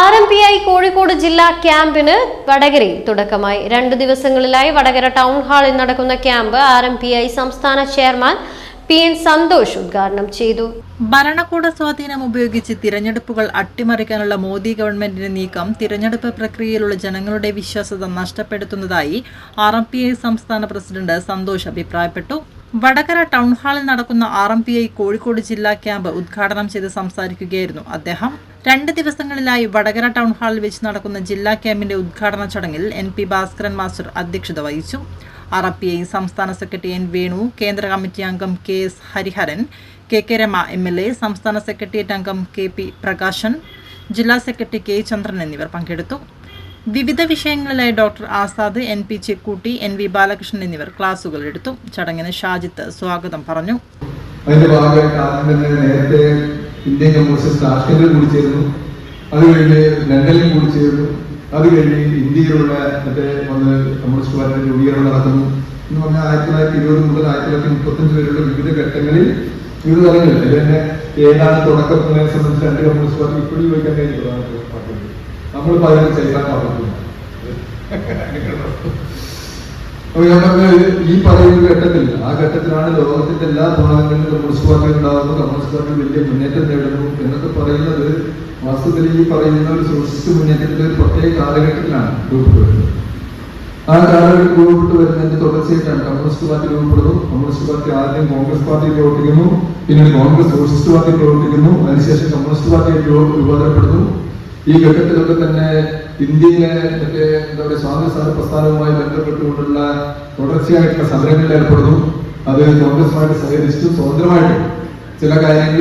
R M P I Kozhikode ജില്ലാ ക്യാമ്പിന് വടകരയിൽ തുടക്കമായി. രണ്ട് ദിവസങ്ങളിലായി വടകര ടൗൺ ഹാളിൽ നടക്കുന്ന camp R M P I സംസ്ഥാന ചെയർമാൻ പി എൻ സന്തോഷ് ഉദ്ഘാടനം ചെയ്തു. ഭരണകൂട സ്വാധീനം ഉപയോഗിച്ച് തിരഞ്ഞെടുപ്പുകൾ അട്ടിമറിക്കാനുള്ള മോദി ഗവൺമെന്റിന്റെ നീക്കം തിരഞ്ഞെടുപ്പ് പ്രക്രിയയിലുള്ള ജനങ്ങളുടെ വിശ്വാസത നഷ്ടപ്പെടുത്തുന്നതായി ആർ എം പി ഐ സംസ്ഥാന പ്രസിഡന്റ് സന്തോഷ് അഭിപ്രായപ്പെട്ടു. വടകര ടൗൺ ഹാളിൽ നടക്കുന്ന R M P I Kozhikode ജില്ലാ ക്യാമ്പ് ഉദ്ഘാടനം ചെയ്ത് സംസാരിക്കുകയായിരുന്നു അദ്ദേഹം. രണ്ട് ദിവസങ്ങളിലായി വടകര ടൗൺ ഹാളിൽ വെച്ച് നടക്കുന്ന ജില്ലാ ക്യാമ്പിന്റെ ഉദ്ഘാടന ചടങ്ങിൽ എൻ പി ഭാസ്കരൻ മാസ്റ്റർ അധ്യക്ഷത വഹിച്ചു. ആർ എം പി ഐ സംസ്ഥാന സെക്രട്ടറി എൻ വേണു കേന്ദ്ര കമ്മിറ്റി അംഗം K S Hariharan K K Rama M L A സംസ്ഥാന സെക്രട്ടേറിയറ്റ് അംഗം കെ പി പ്രകാശൻ ജില്ലാ സെക്രട്ടറി കെ ചന്ദ്രൻ എന്നിവർ പങ്കെടുത്തു. വിവിധ വിഷയങ്ങളിലായി doctor Azad N P Chekkutty N V Balakrishnan എന്നിവർ ക്ലാസുകൾ എടുത്തു. ചടങ്ങിന് ഷാജിത്ത് സ്വാഗതം പറഞ്ഞു. അതിന്റെ അത് കഴിഞ്ഞ് കഴിഞ്ഞ് ഇന്ത്യയിലുള്ള മറ്റേ വന്ന് കമ്മ്യൂണിസ്റ്റ് പാർട്ടിയുടെ രൂപീകരണം നടക്കുന്നു എന്ന് പറഞ്ഞാൽ ആയിരത്തി തൊള്ളായിരത്തി ഇരുപത് മുതൽ ആയിരത്തി തൊള്ളായിരത്തി മുപ്പത്തഞ്ച് വരെയുള്ള വിവിധ ഘട്ടങ്ങളിൽ വിവിധ തലങ്ങളിൽ ഇത് തന്നെ ഏതാണ് തുടക്കം എന്നതിനെ സംബന്ധിച്ച് രണ്ട് കമ്മ്യൂണിസ്റ്റ് പാർട്ടി ഇപ്പോഴും ചോദിക്കാൻ കഴിഞ്ഞിട്ടുള്ളതാണ് നമ്മൾ പലരും ചെയ്യാൻ പറഞ്ഞു ഈ പറയുന്ന ഘട്ടത്തിൽ ആ ഘട്ടത്തിലാണ് ലോകത്തിന്റെ എല്ലാ ഭാഗങ്ങളിലും കമ്മ്യൂണിസ്റ്റ് പാർട്ടി ഉണ്ടാകുന്നു കമ്മ്യൂണിസ്റ്റ് പാർട്ടി വലിയ മുന്നേറ്റം നേടുന്നു എന്നൊക്കെ പറയുന്നത് വാസ്തവത്തിൽ ഈ പറയുന്ന ഒരു സോഷ്യലിസ്റ്റ് മുന്നേറ്റത്തിന്റെ ഒരു പ്രത്യേക കാലഘട്ടത്തിലാണ് ആ കാലഘട്ടം രൂപപ്പെട്ടു വരുന്നതിന്റെ തുടർച്ചയായിട്ടാണ് കമ്മ്യൂണിസ്റ്റ് പാർട്ടി രൂപപ്പെടുന്നു. കമ്മ്യൂണിസ്റ്റ് പാർട്ടി ആദ്യം കോൺഗ്രസ് പാർട്ടി പ്രവർത്തിക്കുന്നു. പിന്നീട് കോൺഗ്രസ് സോഷ്യലിസ്റ്റ് പാർട്ടി പ്രവർത്തിക്കുന്നു. അതിനുശേഷം കമ്മ്യൂണിസ്റ്റ് പാർട്ടി രൂപ- രൂപാന്തരപ്പെടുന്നു ഈ ഘട്ടത്തിലൊക്കെ തന്നെ ഇന്ത്യയിലെ മറ്റേ എന്താ പറയുക സ്വാതന്ത്ര്യ പ്രസ്ഥാനവുമായി ബന്ധപ്പെട്ടുകൊണ്ടുള്ള തുടർച്ചയായിട്ടുള്ള സമരങ്ങളിൽ ഏർപ്പെടുന്നു. അത് കോൺഗ്രസുമായിട്ട് സഹകരിച്ചു സ്വതന്ത്രമായിട്ട് ചില കാര്യങ്ങളിൽ